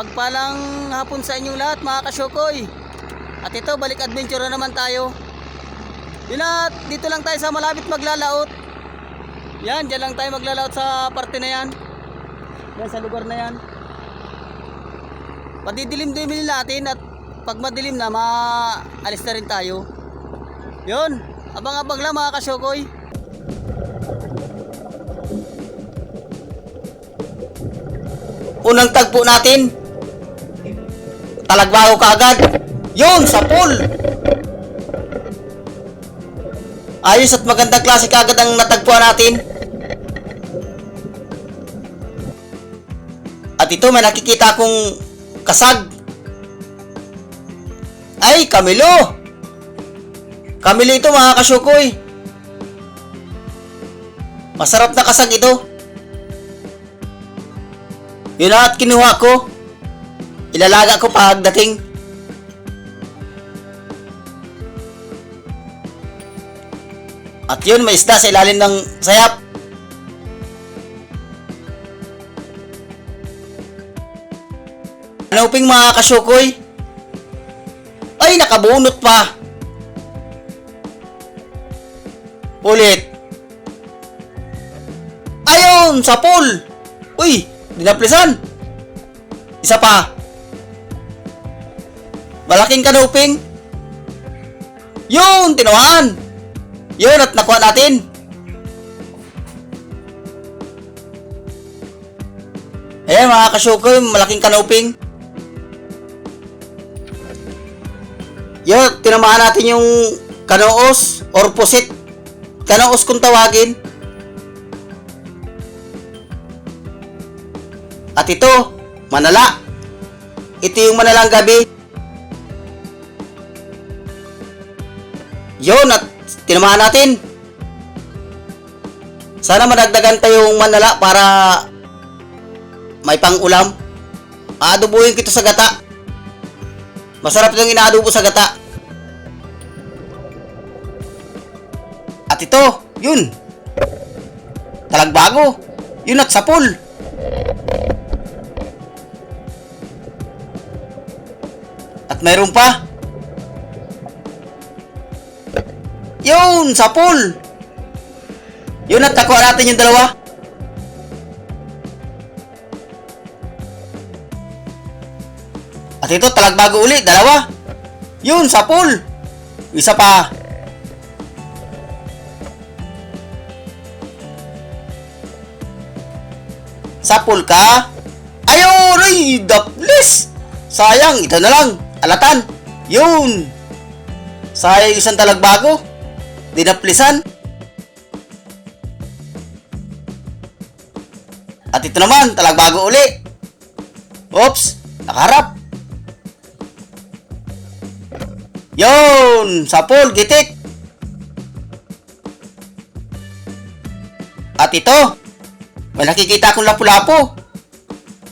Mapagpalang hapon sa inyong lahat mga kasyokoy. At ito, balik adventure na naman tayo. Yun at dito lang tayo sa malapit maglalaot. Yan, dyan lang tayo maglalaot sa parte na yan. Yan, sa lugar na yan. Padidilim-dilim natin at pag madilim na, maalis na rin tayo. Yun, abang-abang lang mga kasyokoy. Unang tagpo natin. Talagbago ka agad. Yun, sa pool. Ayos at magandang klase kagad ang natagpuan natin. At ito may nakikita akong kasag. Ay, Camilo! Camilo ito mga kasyukoy. Masarap na kasag ito. Yun na at kinuha ko. Ilalaga ko pagdating. At yun, may isda sa ilalim ng sayap. Anuping mga kasyukoy? Ay, nakabunot pa. Ulit. Ayun, sa pool. Uy, dinaplisan. Isa pa. Malaking kanuping. Yun, tinawahan. Yun, at nakuha natin. Ayan mga kasyukoy, malaking kanuping. Yun, tinamaan natin yung kanoos or pusit. Kanoos kung tawagin. At ito, manala. Ito yung manalang gabi. Yun, at tinamaan natin. Sana madagdagan tayong manala para may pang-ulam. Aadubuhin kito sa gata. Masarap itong inaadubo sa gata. At ito, yun. Talagbago. Yun at sapul. At mayroon pa. Yun, sapul. Yun at nakuha natin yung dalawa. At ito, talagbago uli, dalawa. Yun, sapul. Isa pa. Sapul ka? Ayun, ay, daplis. Sayang, ito na lang. Alatan. Yun. Sayang isang talagbago. Dinaplisan. At ito naman, talagbago uli. Oops, nakaharap. Yun! Sapul, gitik! At ito, may nakikita akong lapu-lapo.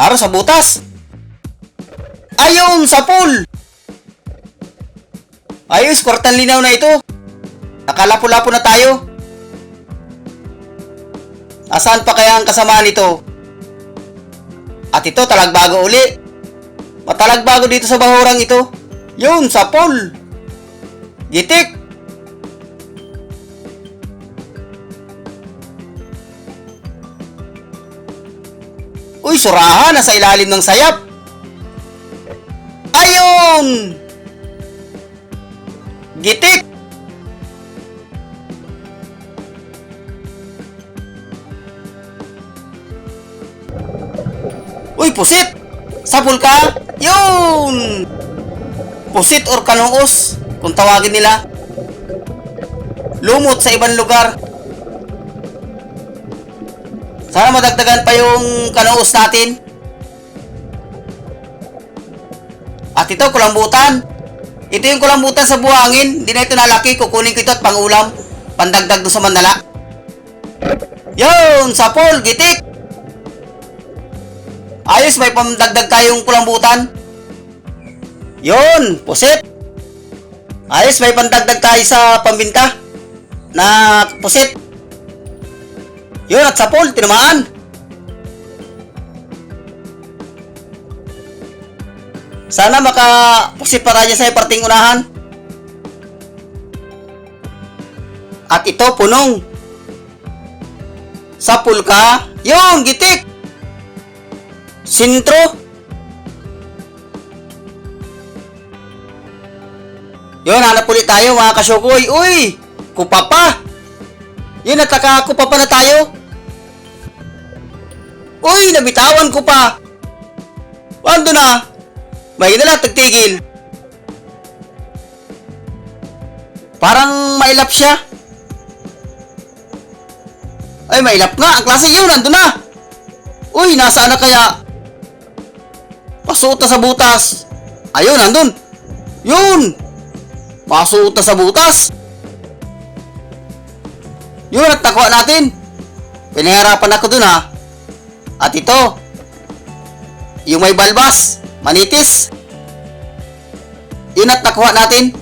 Aro sa butas. Ayun, sapul! Ayos, kwartang linaw na ito. Nakalapu-lapo na tayo. Asan pa kaya ang kasamaan nito? At ito, talagbago uli. Matalagbago dito sa bahurang ito. Yun, sapul! Gitik! Uy, surahan! Nasa ilalim ng sayap! Ayun! Gitik! Uy, pusit! Sapul ka? Yun! Pusit or kanuos, kung tawagin nila. Lumot sa ibang lugar. Sana madagdagan pa yung kanuos natin. At ito, kulambutan. Ito yung kulambutan sa buhangin. Hindi na ito nalaki. Kukunin ko ito at pangulam. Pandagdag doon sa mandala. Yun! Sapol! Gitik! Ayos, may pamdagdag tayong kulambutan. Yun! Pusit! Ayos, may pandagdag tayo sa pambinta. Na pusit. Yun, at sapol, tinamaan. Sana makapusit pa tayo sa parting unahan. At ito, punong. Sa pulka. Yun, gitik. Sintro. Yun, hanap ulit tayo mga kasyokoy. Uy, kupa pa. Yun, at nakakupa pa na tayo. Uy, nabitawan ko pa. Ando na. May na lang, tagtigil. Parang mailap siya. Ay, mailap nga. Ang klase yun, nandun na. Uy, nasaan na kaya? Pasuot na sa butas. Ayun, nandun. Yun. Pasuot na sa butas. Yun, at nakuha natin. Pinahirapan ako dun ha. At ito, yung may balbas, manitis. Yun at nakuha natin.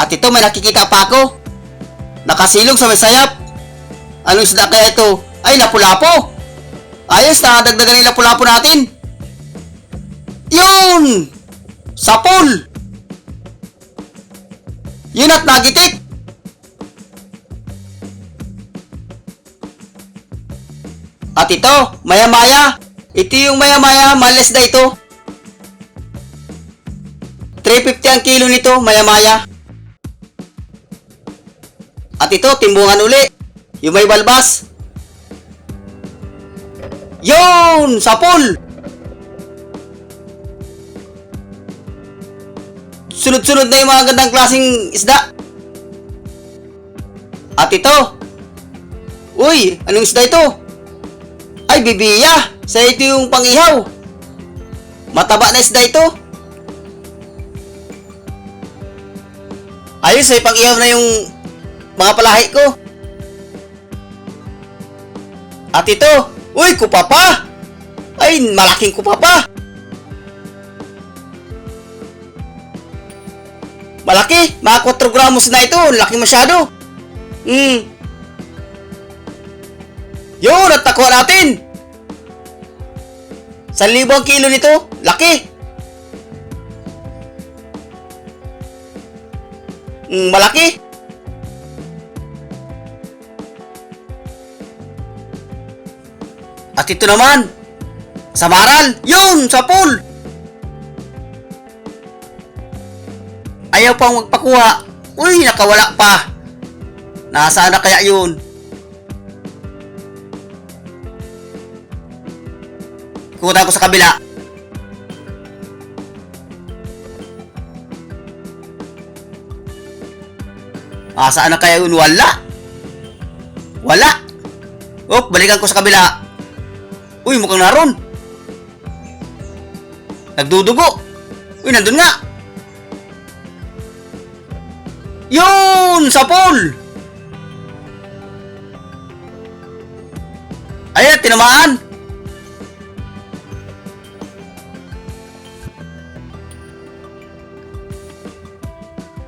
At ito, may nakikita pa ako. Nakasilong sa may sayap. Anong isda kaya ito? Ay, lapu-lapo. Ayos, nadagdagan yung lapu-lapo natin. Yun! Sapul! Yun at nagitik. At ito, maya-maya. Ito yung maya-maya, malas na ito. 350 ang kilo nito, maya-maya. At ito, timbungan uli. Yung may balbas. Yun! Sapul! Sunod-sunod na yung mga gandang klaseng isda. At ito. Uy, anong isda ito? Ay, bibiya! Sa ito yung pangihaw. Mataba na isda ito. Ayos, ay pangihaw na yung mga palahi ko. At ito, uy, kupa pa! Ay, malaking kupa pa! Malaki, mga 4 gramos na ito, laki masyado. Hmm. Yun, at nakuha natin. 1,000 ang kilo nito, laki. Hmm, malaki. At ito naman, sa maral, yun, sa pool. Ayaw pang magpakuha. Uy, nakawala pa. Nasaan na kaya yun? Kukuta ko sa kabila. Ah, saan na kaya yun? Wala. Wala. Oh, balikan ko sa kabila. Uy, mukhang naroon. Nagdudugo. Uy, nandun nga. Yun! Sa pool! Ayan, tinamaan.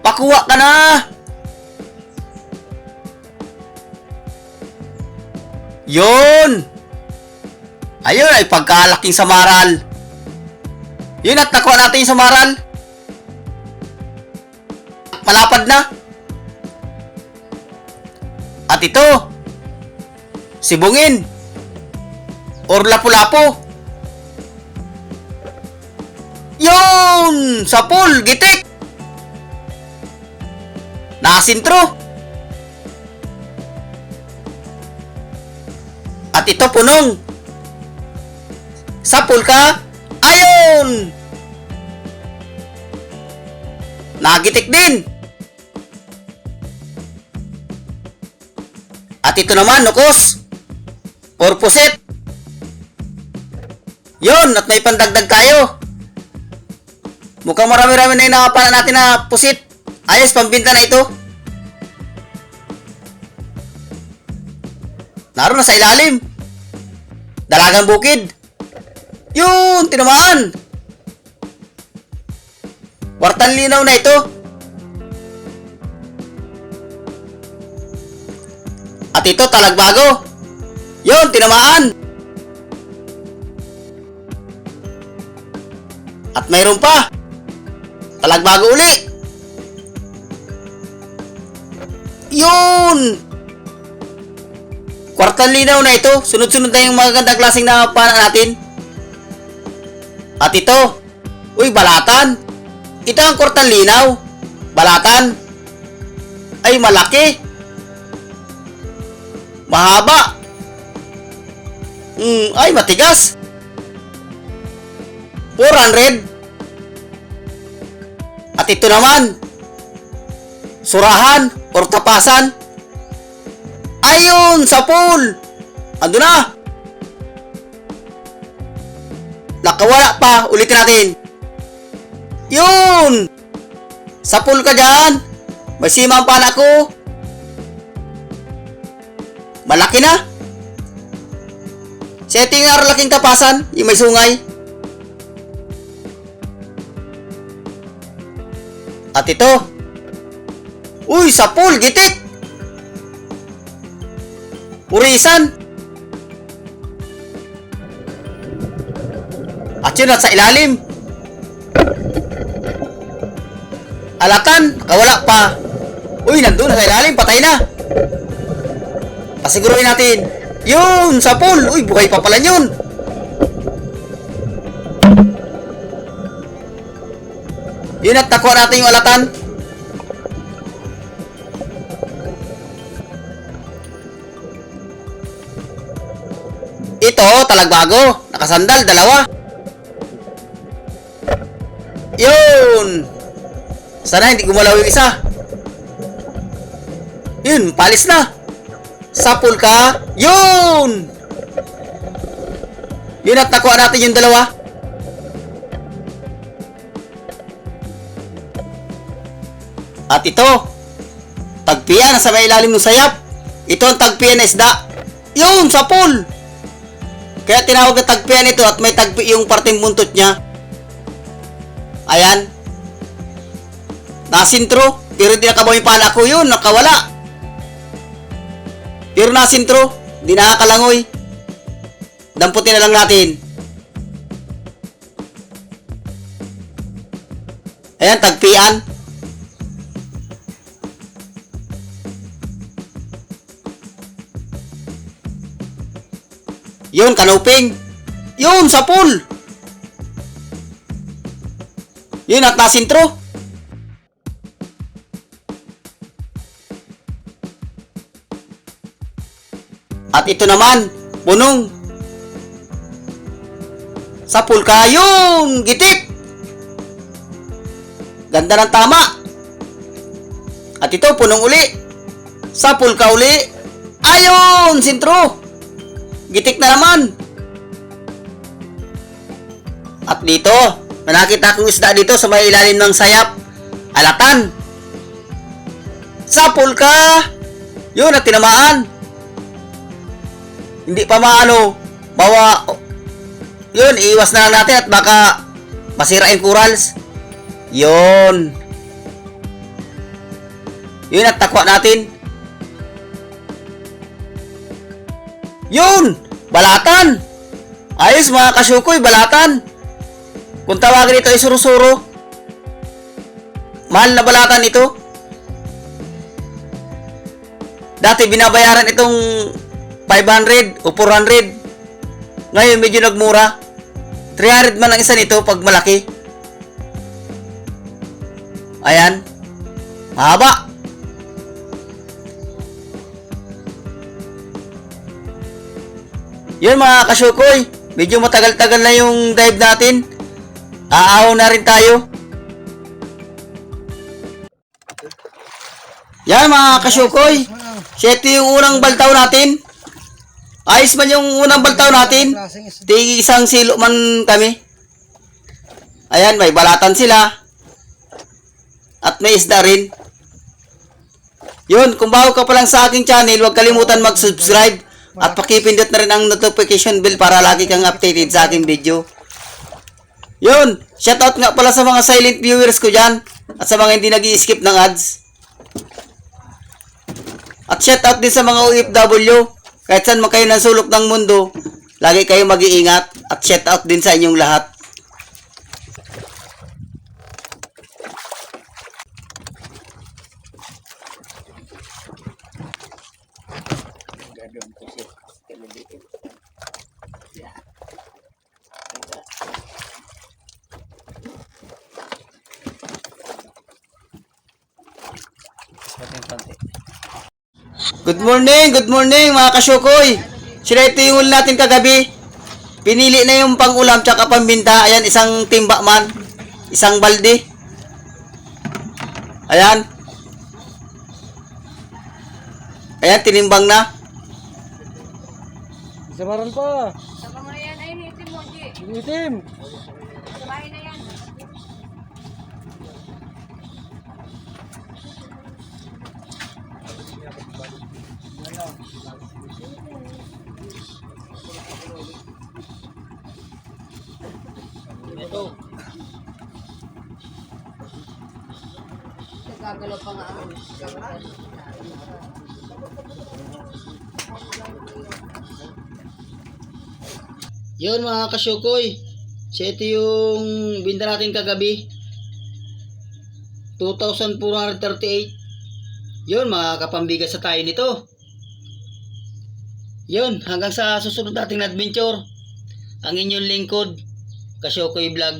Pakuha ka na! Yun! Ayun ay pagkalaking samaral. Yun at nakuha natin yung samaral. Malapad na. At ito, sibungin. Or lapu-lapo. Yun! Sa pool, gitik! Nakasintro. At ito punong. Sa pool ka, ayun! Nagitik din. At ito naman, nukos. Or puset. Yun, at may pandagdag tayo. Mukhang marami-rami na yung nakapala natin na pusit. Ayos, pambinta na ito. Naroon na sa ilalim. Dalagang bukid. Yun, tinamaan. Wartan linaw na ito. At ito, talagbago. Yun, tinamaan. At mayroon pa. Talagbago uli. Yun! Kwartang linaw na ito. Sunod-sunod na yung magagandang klaseng na natin. At ito. Uy, balatan. Ito ang kwartang linaw. Balatan. Ay, malaki. Mahaba. Hmm, ay, matigas. 400. At ito naman. Surahan or tapasan. Ayun, sa pool. Ando na. Nakawala pa. Ulitin natin. Yun. Sa pool ka dyan. May sima ang pala ko. Malaki na. Setting na laking tapasan. Yung may sungay. At ito. Uy, sa pool, gitik. Purisan. At yun at sa ilalim. Alatan, nakawala pa. Uy, nandun na sa ilalim, patay na. Pasiguruhin natin. Yun, sa pool. Uy, buhay pa pala yun. Yun at nakuha natin yung alatan. Ito, talagbago. Nakasandal, dalawa. Sana hindi gumalaw yung isa. Yun, palis na. Sapul ka. Yun! Yun at nakuha natin yung dalawa. At ito, tagpian sa may ilalim ng sayap. Ito ang tagpian na isda. Yun, sa pool. Kaya tinawag na tagpian ito at may tagpi yung parteng buntot niya. Ayan. Nasintro. Pero di nakabaw yung pala ko yun. Nakawala. Pero nasintro. Di nakakalangoy. Damputin na lang natin. Ayan, tagpian. Yun, kanuping. Yun, sa pool. Yun, at nasintro. At ito naman, punong. Sa pool ka, yun, gitik. Ganda ng tama. At ito, punong uli. Sa pool ka uli. Ayun, sintro. Gitik na naman. At dito, nakita akong isda dito sa may ilalim ng sayap. Alatan. Sapul ka. Yun, at tinamaan. Hindi pa maano. Bawa. Yun, iiwas na natin at baka masira yung corals. Yun. Yun at takwa natin. Yun! Balatan! Ayos mga kasyukoy, balatan! Kung tawagin ito ay surusuro. Mahal na balatan ito. Dati binabayaran itong 500 o 400. Ngayon medyo nagmura. 300 man ang isa nito pag malaki. Ayan. Mahaba. Yun mga kasyukoy, medyo matagal-tagal na yung dive natin. Aahaw na rin tayo. Yan mga kasyukoy, siyete yung unang baltaw natin. Ayos man yung unang baltaw natin. Tigi isang silo man kami. Ayan, may balatan sila. At may isda rin. Yun, kung bago ka pa lang sa aking channel, huwag kalimutan mag-subscribe at pakipindot na rin ang notification bell para lagi kang updated sa aking video. Yun, shoutout nga pala sa mga silent viewers ko dyan at sa mga hindi nag skip ng ads. At shoutout din sa mga OFW, kahit saan man kayo ng sulok ng mundo, lagi kayo mag-iingat at shoutout din sa inyong lahat. Morning, good morning mga kasyukoy. Sila ito yung natin kagabi. Pinili na yung pang-ulam tsaka pambinta. Ayan, isang timba man. Isang balde. Ayan. Ayan, tinimbang na. Samaran pa. Na yan, ayun, itim mo. Itim. Bahay na yan. Nagagalaw pa nga gagawin. Yun mga kasyukoy. So ito yung binta natin kagabi. 2,438. Yun mga kapambigas sa tayo nito. Yun, hanggang sa susunod nating adventure. Ang inyong lingkod, Kasyokoy Vlog.